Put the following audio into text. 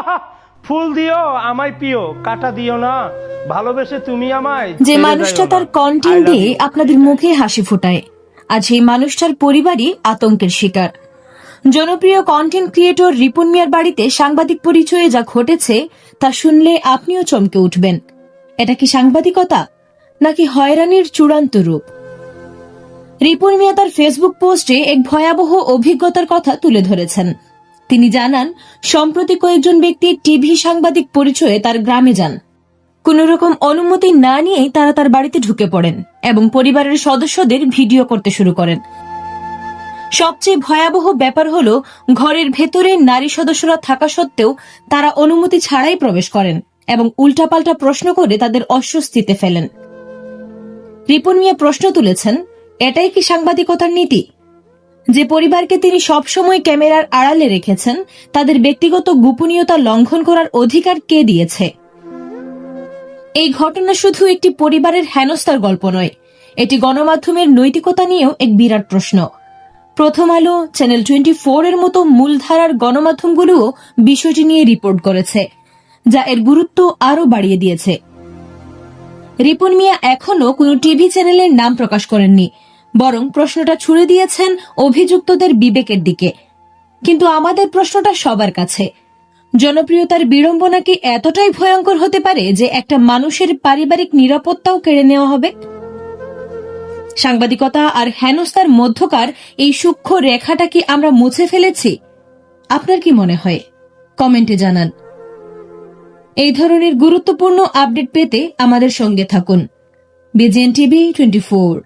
ফুল দিও আমায় পিও কাটা দিও না ভালোবেসে তুমি আমায় যে মানুষটা তার কন্টেন্ট দিয়ে আপনাদের মুখে হাসি ফোটায় আজ এই মানুষটার পরিবারই আতঙ্কের শিকার। জনপ্রিয় কন্টেন্ট ক্রিয়েটর রিপুন মিয়ার বাড়িতে সাংবাদিক পরিচয়ে যা ঘটেছে তা শুনলে আপনিও চমকে উঠবেন। এটা কি সাংবাদিকতা নাকি হয়রানির চূড়ান্ত রূপ? রিপুন মিয়া তার ফেসবুক পোস্টে এক ভয়াবহ অভিজ্ঞতার কথা তুলে ধরেছেন। তিনি জানান, সম্প্রতি কয়েকজন ব্যক্তি টিভি সাংবাদিক পরিচয়ে তার গ্রামে যান। কোন রকম অনুমতি না নিয়েই তারা তার বাড়িতে ঢুকে পড়েন এবং পরিবারের সদস্যদের ভিডিও করতে শুরু করেন। সবচেয়ে ভয়াবহ ব্যাপার হলো, ঘরের ভেতরে নারী সদস্যরা থাকা সত্ত্বেও তারা অনুমতি ছাড়াই প্রবেশ করেন এবং উল্টাপাল্টা প্রশ্ন করে তাদের অস্বস্তিতে ফেলেন। রিপন মিয়া প্রশ্ন তুলেছেন, এটাই কি সাংবাদিকতার নীতি? যে পরিবারকে তিনি সবসময় ক্যামেরার আড়ালে রেখেছেন, তাদের ব্যক্তিগত গোপনীয়তা লঙ্ঘন করার অধিকার কে দিয়েছে? এই ঘটনা শুধু একটি পরিবারের হেনস্থার গল্প নয়, এটি গণমাধ্যমের নৈতিকতা নিয়েও এক বিরাট প্রশ্ন। প্রথম আলো চ্যানেল টোয়েন্টি এর মতো মূলধারার গণমাধ্যমগুলোও বিষয়টি নিয়ে রিপোর্ট করেছে, যা এর গুরুত্ব আরও বাড়িয়ে দিয়েছে। রিপন মিয়া এখনও কোনো টিভি চ্যানেলের নাম প্রকাশ করেননি বরং প্রশ্নটা ছুড়ে দিয়েছেন অভিযুক্তদের বিবেকের দিকে। কিন্তু আমাদের প্রশ্নটা সবার কাছে। জনপ্রিয়তার বিড়ম্বনা কি এতটাই ভয়ঙ্কর হতে পারে যে একটা মানুষের পারিবারিক নিরাপত্তাও কেড়ে নেওয়া হবে? সাংবাদিকতা আর হেনস্তার মধ্যকার এই সূক্ষ্ম রেখাটা কি আমরা মুছে ফেলেছি? আপনার কি মনে হয়? কমেন্টে জানান। এই ধরনের গুরুত্বপূর্ণ আপডেট পেতে আমাদের সঙ্গে থাকুন। BJN TV twenty four.